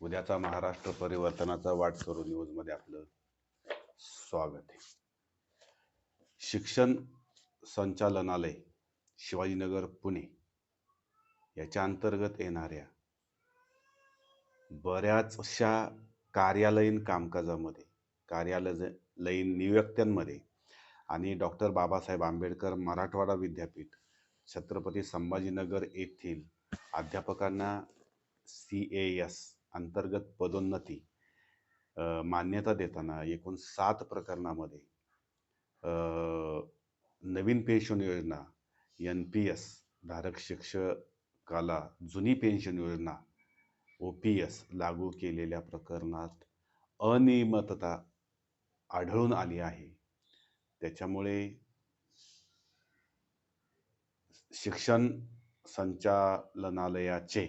उद्याचा महाराष्ट्र परिवर्तनाचा वाट करू न्यूजमध्ये आपलं स्वागत आहे. शिक्षण संचालनालय शिवाजीनगर पुणे याच्या अंतर्गत येणाऱ्या बऱ्याचशा कार्यालयीन कामकाजामध्ये कार्यालयीन नियुक्त्यांमध्ये आणि डॉक्टर बाबासाहेब आंबेडकर मराठवाडा विद्यापीठ छत्रपती संभाजीनगर येथील अध्यापकांना सी ए एस अंतर्गत पदोन्नती मान्यता देताना एकूण सात प्रकरणामध्ये नवीन पेन्शन योजना एन पी एस धारक शिक्षकाला जुनी पेन्शन योजना ओ पी एस लागू केलेल्या प्रकरणात अनियमितता आढळून आली आहे. त्याच्यामुळे शिक्षण संचालनालयाचे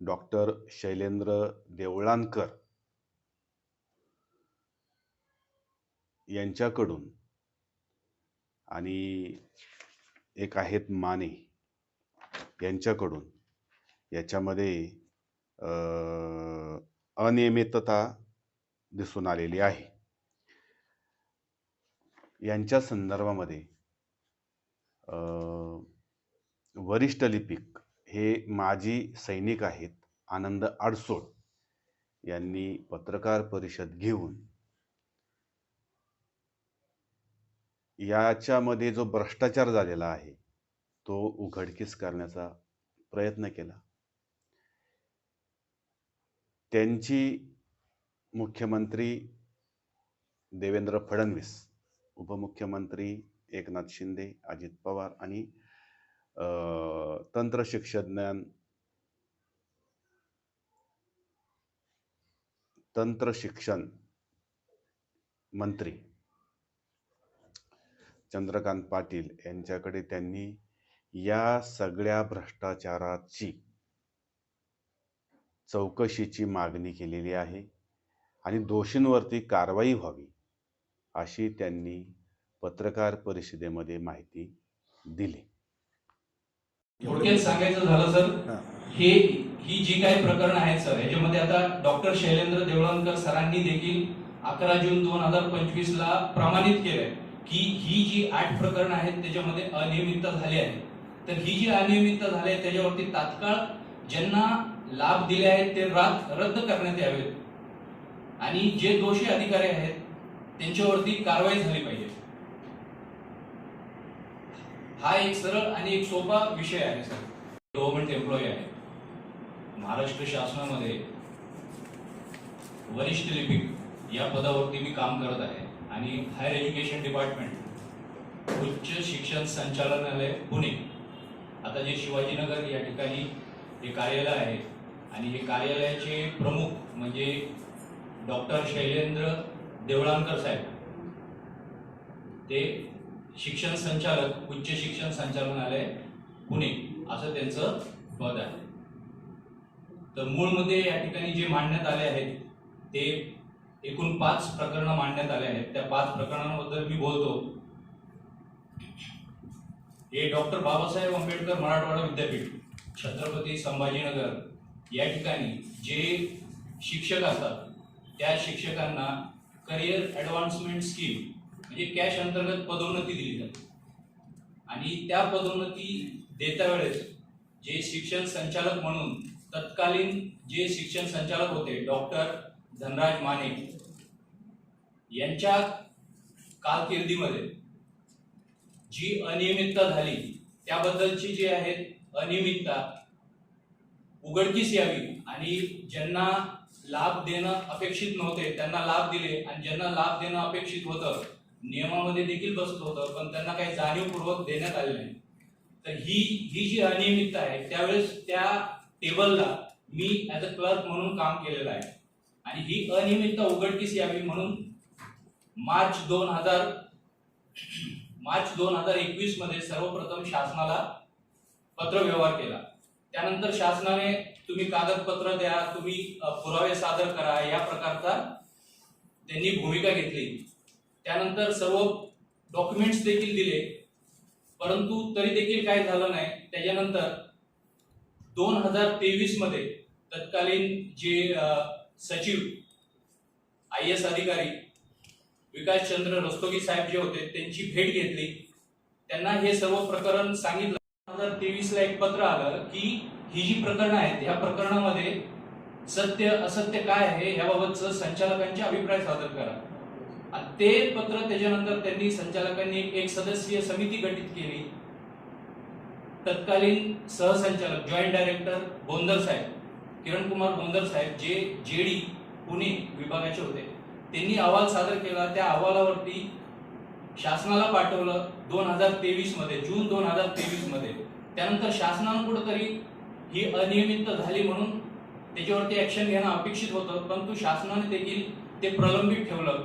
डॉक्टर शैलेंद्र देवळानकर यांच्याकडून आणि एक आहेत माने यांच्याकडून याच्यामध्ये अनियमितता दिसून आलेली आहे. यांच्या संदर्भामध्ये वरिष्ठ लिपिक हे माजी सैनिक आहेत आनंद आडसोड यांनी पत्रकार परिषद घेऊन याच्यामध्ये जो भ्रष्टाचार झालेला आहे तो उघडकीस करण्याचा प्रयत्न केला. त्यांची मुख्यमंत्री देवेंद्र फडणवीस उपमुख्यमंत्री एकनाथ शिंदे अजित पवार आणि तंत्र शिक्षज्ञान तंत्र शिक्षण मंत्री चंद्रकांत पाटील यांच्याकडे त्यांनी या सगळ्या भ्रष्टाचाराची चौकशीची मागणी केलेली आहे आणि दोषींवरती कारवाई व्हावी अशी त्यांनी पत्रकार परिषदेमध्ये माहिती दिली. थोडक्यात सांगायचं झालं सर हे. ही जी काही प्रकरण आहेत सर याच्यामध्ये आता डॉक्टर शैलेंद्र देवळणकर सरांनी देखील अकरा जून दोन हजार पंचवीस ला प्रमाणित केलंय की ही जी आठ प्रकरण आहेत त्याच्यामध्ये अनियमितता झाली आहे. तर ही जी अनियमितता झाली आहे त्याच्यावरती तात्काळ ज्यांना लाभ दिले आहेत ते रात रद्द करण्यात यावेत. आणि जे दोषी अधिकारी आहेत त्यांच्यावरती कारवाई झाली पाहिजे. हा एक सरळ आणि एक सोपा विषय आहे सर. गव्हर्नमेंट एम्प्लॉई आहे. महाराष्ट्र शासनामध्ये वरिष्ठ लिपिक या पदावरती मी काम करत आहे आणि हायर एज्युकेशन डिपार्टमेंट उच्च शिक्षण संचालनालय पुणे. आता जे शिवाजीनगर या ठिकाणी हे कार्यालय आहे आणि हे कार्यालयाचे प्रमुख म्हणजे डॉक्टर शैलेंद्र देवळांकर साहेब ते शिक्षण संचालक उच्च शिक्षण संचालनालय पुणे असं त्यांचं पद आहे. तर मूळमध्ये या ठिकाणी जे मांडण्यात आले आहेत ते एकूण पाच प्रकरणं मांडण्यात आले आहेत. त्या पाच प्रकरणांबद्दल मी बोलतो. हे डॉक्टर बाबासाहेब आंबेडकर मराठवाडा विद्यापीठ छत्रपती संभाजीनगर या ठिकाणी जे शिक्षक असतात त्या शिक्षकांना करिअर ॲडव्हान्समेंट स्कीम म्हणजे कॅश अंतर्गत पदोन्नती दिली जाते. आणि त्या पदोन्नती देता वेळेस जे शिक्षण संचालक म्हणून तत्कालीन जे शिक्षण संचालक होते डॉक्टर धनराज माने यांच्या कारकिर्दीमध्ये जी अनियमितता झाली त्याबद्दलची जी आहेत अनियमितता उघडकीस यावी आणि ज्यांना लाभ देणं अपेक्षित नव्हते त्यांना लाभ दिले आणि ज्यांना लाभ देणं अपेक्षित होतं नियमामध्ये देखील बसत होतं पण त्यांना काही जाणीवपूर्वक देण्यात आले नाही. तर ही ही जी अनियमितता आहे त्यावेळेस त्या टेबलला मी ऍज अ क्लर्क म्हणून काम केलेलं आहे. आणि ही अनियमितता उघडकीस यावी म्हणून मार्च दोन हजार मार्च दोन हजार एकवीसमध्ये सर्वप्रथम शासनाला पत्रव्यवहार केला. त्यानंतर शासनाने तुम्ही कागदपत्र द्या तुम्ही पुरावे सादर करा या प्रकारचा त्यांनी भूमिका घेतली. त्यानंतर सर्व डॉक्युमेंट्स देखील दिले. परंतु तरी देखील काय झालं नाही. त्याच्यानंतर दोन हजार तेवीसमध्ये तत्कालीन जे सचिव आय एस अधिकारी विकास चंद्र रस्तोगी साहेब जे होते त्यांची भेट घेतली. त्यांना हे सर्व प्रकरण सांगितलं. दोन हजार तेवीस ला एक पत्र आलं की ही जी प्रकरणं आहेत ह्या प्रकरणामध्ये सत्य असत्य काय आहे याबाबतचं संचालकांचे अभिप्राय सादर करा. ते पत्र त्याच्यानंतर त्यांनी संचालकांनी एक सदस्यीय समिती गठीत केली. तत्कालीन सहसंचालक जॉईंट डायरेक्टर गोंदर साहेब किरण कुमार गोंदर साहेब जे जेडी पुणे विभागाचे होते. त्यांनी अहवाल सादर केला. त्या अहवालावरती शासनाला पाठवलं दोन हजार तेवीसमध्ये जून दोन हजार तेवीसमध्ये. त्यानंतर शासनानं कुठंतरी ही अनियमित झाली म्हणून त्याच्यावरती ऍक्शन घेणं अपेक्षित होतं परंतु शासनाने देखील ते प्रलंबित ठेवलं.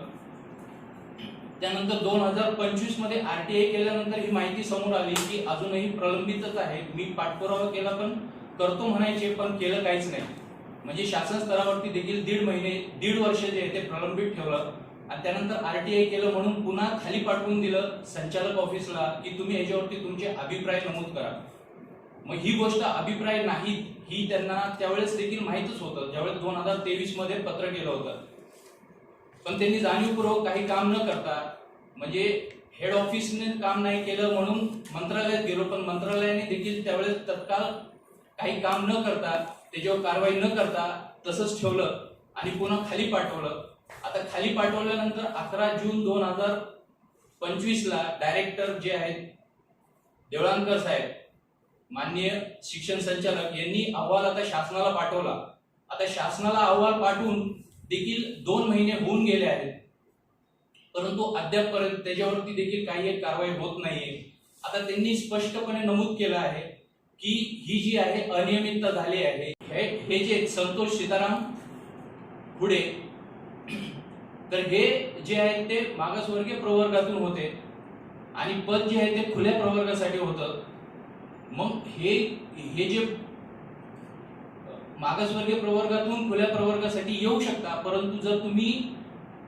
त्यानंतर दोन हजार पंचवीसमध्ये आरटीआय केल्यानंतर ही माहिती समोर आली की अजूनही प्रलंबितच आहे. मी पाठपुरावा केला पण करतो म्हणायचे पण केलं काहीच नाही. म्हणजे शासन स्तरावरती देखील दीड महिने दीड वर्ष जे आहे ते प्रलंबित ठेवलं. आणि त्यानंतर आरटीआय केलं म्हणून पुन्हा खाली पाठवून दिलं संचालक ऑफिसला की तुम्ही याच्यावरती तुमचे अभिप्राय नमूद करा. मग ही गोष्ट अभिप्राय नाहीत ही त्यांना त्यावेळेस देखील माहीतच होतं. ज्यावेळेस दोन हजार तेवीसमध्ये पत्र केलं होतं. पण त्यांनी जाणीवपूर्वक काही काम न करता म्हणजे हेड ऑफिसने काम नाही केलं म्हणून मंत्रालयात गेलो पण मंत्रालयाने देखील त्यावेळेस तत्काळ काही काम न करता त्याच्यावर कारवाई न करता तसंच ठेवलं आणि पुन्हा खाली पाठवलं. आता खाली पाठवल्यानंतर अकरा जून दोन हजार पंचवीसला डायरेक्टर जे आहेत देवळांकर साहेब माननीय शिक्षण संचालक यांनी अहवाल आता शासनाला पाठवला. आता शासनाला अहवाल पाठवून देखील दोन महिने होऊन गेले आहेत. परंतु अद्यापपर्यंत त्याच्यावरती देखील काही एक कारवाई होत नाहीये. आता त्यांनी स्पष्टपणे नमूद केलं आहे की ही जी आहे अनियमितता झाली आहे. हे हे जे संतोष सीताराम पुढे तर हे जे आहे ते मागासवर्गीय प्रवर्गातून होते आणि पद जे आहे ते खुल्या प्रवर्गासाठी होतं. मग हे हे जे मागासवर्गीय प्रवर्गातून खुल्या प्रवर्गासाठी येऊ शकता परंतु जर तुम्ही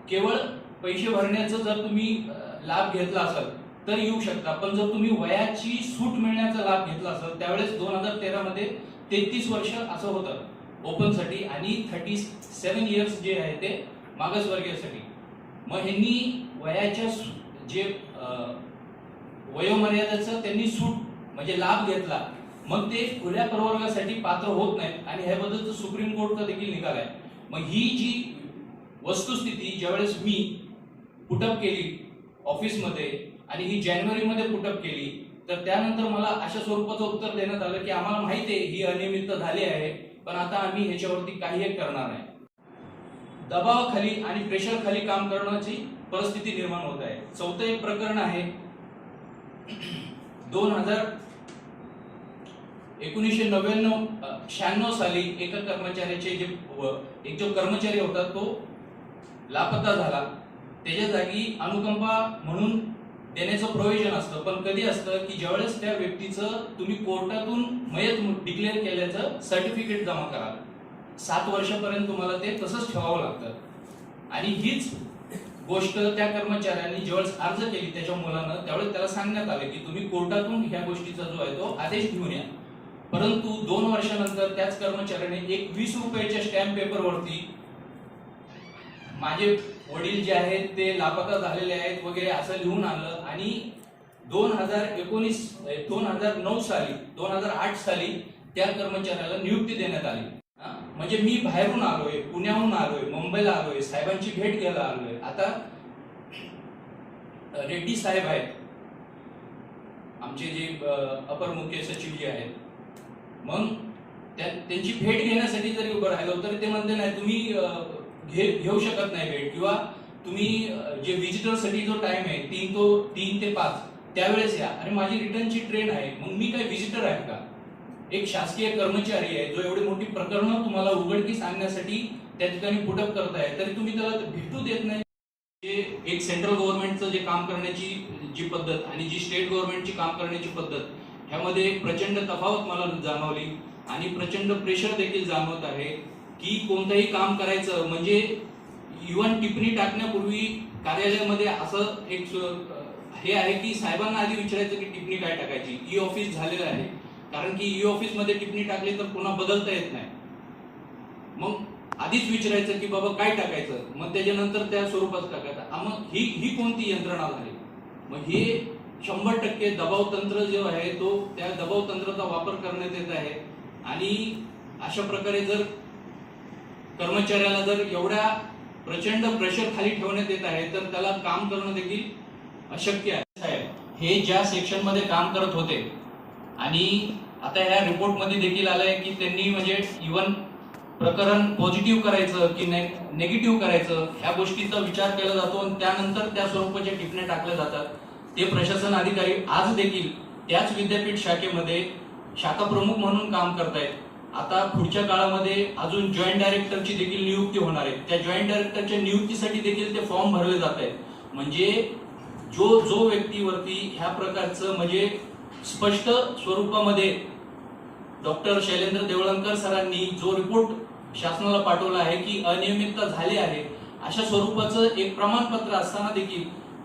केवळ पैसे भरण्याचा जर तुम्ही लाभ घेतला असाल तर येऊ शकता. पण जर तुम्ही वयाची सूट मिळण्याचा लाभ घेतला असाल त्यावेळेस दोन हजार तेरामध्ये तेहतीस वर्ष असं होतं ओपनसाठी आणि थर्टी सेवन इयर्स जे आहे ते मागासवर्गीयसाठी. मग ह्यांनी वयाच्या सू- जे अ, वयोमर्यादेचं त्यांनी सूट म्हणजे लाभ घेतला मग ते खुल्या प्रवर्गासाठी पात्र होत नाहीत. आणि ह्याबद्दल सुप्रीम कोर्टचा देखील निकाल आहे. मग ही जी वस्तुस्थिती ज्यावेळेस मी पुटअप केली ऑफिसमध्ये आणि ही जानेवारीमध्ये पुटअप केली तर त्यानंतर मला अशा स्वरूपाचं उत्तर देण्यात आलं की आम्हाला माहिती आहे ही अनियमितता झाली आहे पण आता आम्ही ह्याच्यावरती काही एक करणार नाही. दबावाखाली आणि प्रेशरखाली काम करण्याची परिस्थिती निर्माण होत आहे. चौथं एक प्रकरण आहे. दोन हजार एकोणीसशे नव्याण्णव शहाण्णव साली एका कर्मचाऱ्याचे जे एक जो कर्मचारी होता तो लापता झाला. त्याच्या जागी अनुकंपा म्हणून देण्याचं प्रोव्हिजन असतं. पण कधी असतं की ज्यावेळेस त्या व्यक्तीचं तुम्ही कोर्टातून मयत डिक्लेअर केल्याचं सर्टिफिकेट जमा करा सात वर्षापर्यंत तुम्हाला ते तसंच ठेवावं लागतं. आणि हीच गोष्ट त्या कर्मचाऱ्यांनी ज्यावेळेस अर्ज केली त्याच्या मुलानं त्यावेळेस त्याला सांगण्यात आलं की तुम्ही कोर्टातून ह्या गोष्टीचा जो आहे तो आदेश घेऊन या. परंतु दोन वर्षानंतर त्याच कर्मचाऱ्याने एक वीस रुपयाच्या स्टॅम्प पेपरवरती माझे वडील जे आहेत ते लापता झालेले आहेत वगैरे असं लिहून आणलं. आणि दोन हजार एकोणीस दोन हजार नऊ साली दोन हजार आठ साली त्या कर्मचाऱ्याला नियुक्ती देण्यात आली. म्हणजे मी बाहेरून आलोय पुण्याहून आलोय मुंबईला आलोय साहेबांची भेट घ्यायला आलोय. आता रेड्डी साहेब आहेत. आमचे जे अपर मुख्य सचिव जे आहेत मग त्यांची भेट घेण्यासाठी जरी उभं राहिलो तर ते म्हणते नाही तुम्ही घे घेऊ शकत नाही भेट. किंवा तुम्ही जे व्हिजिटरसाठी जो टाइम आहे तीन तो तीन ते पाच त्यावेळेस या. आणि माझी रिटर्नची ट्रेन आहे. मग मी काय व्हिजिटर आहे का? एक शासकीय कर्मचारी आहे जो एवढी मोठी प्रकरणं तुम्हाला उघडकीस आणण्यासाठी त्या ठिकाणी पुटअप करताय. तरी तुम्ही त्याला भेटू देत नाही. जे एक सेंट्रल गव्हर्नमेंटचं जे काम करण्याची जी पद्धत आणि जी स्टेट गव्हर्नमेंटची काम करण्याची पद्धत ह्यामध्ये एक प्रचंड तफावत मला जाणवली आणि प्रचंड प्रेशर देखील जाणवत आहे की कोणतंही काम करायचं म्हणजे इव्हन टिप्पणी टाकण्यापूर्वी कार्यालयामध्ये असं एक हे आहे की साहेबांना आधी विचारायचं की टिप्पणी काय टाकायची? ई ऑफिस झालेलं आहे. कारण की ई ऑफिसमध्ये टिप्पणी टाकली तर पुन्हा बदलता येत नाही. मग आधीच विचारायचं की बाबा काय टाकायचं? मग त्याच्यानंतर त्या स्वरूपात टाकायचं. मग ही ही कोणती यंत्रणा झाली मग हे शंभर टक्के दबाव तंत्र जो आहे तो त्या दबाव तंत्राचा वापर करण्यात येत आहे. आणि अशा प्रकारे जर कर्मचाऱ्याला जर एवढ्या प्रचंड प्रेशर खाली ठेवण्यात येत आहे तर त्याला काम करणं देखील अशक्य आहे. साहेब हे ज्या सेक्शनमध्ये काम करत होते आणि आता ह्या रिपोर्टमध्ये देखील आहे की त्यांनी म्हणजे इवन प्रकरण पॉझिटिव्ह करायचं की नेगेटिव्ह करायचं ह्या गोष्टीचा विचार केला जातो आणि त्यानंतर त्या स्वरूपाच्या टिपण्या टाकल्या जातात. ते प्रशासन अधिकारी आज देखील त्याच विद्यापीठ शाखेमध्ये शाखा प्रमुख म्हणून काम करतायत. आता पुढच्या काळामध्ये अजून जॉईंट डायरेक्टरची देखील नियुक्ती होणार आहे. त्या जॉईंट डायरेक्टरच्या नियुक्तीसाठी देखील ते फॉर्म भरले जात आहेत म्हणजे जो जो व्यक्तीवरती ह्या प्रकारचं म्हणजे स्पष्ट स्वरूपामध्ये डॉक्टर शैलेंद्र देवळणकर सरांनी जो रिपोर्ट शासनाला पाठवला आहे की अनियमितता झाली आहे अशा स्वरूपाचं एक प्रमाणपत्र असताना देखील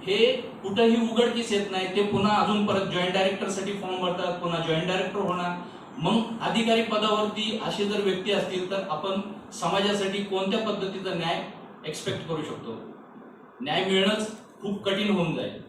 हे कुठंही उघडकीस येत नाही. ते पुन्हा अजून परत जॉईंट डायरेक्टरसाठी फॉर्म भरतात पुन्हा जॉईंट डायरेक्टर होणार. मग अधिकारी पदावरती असे जर व्यक्ती असतील तर आपण समाजासाठी कोणत्या पद्धतीचा न्याय एक्सपेक्ट करू शकतो? न्याय मिळणंच खूप कठीण होऊन जाईल.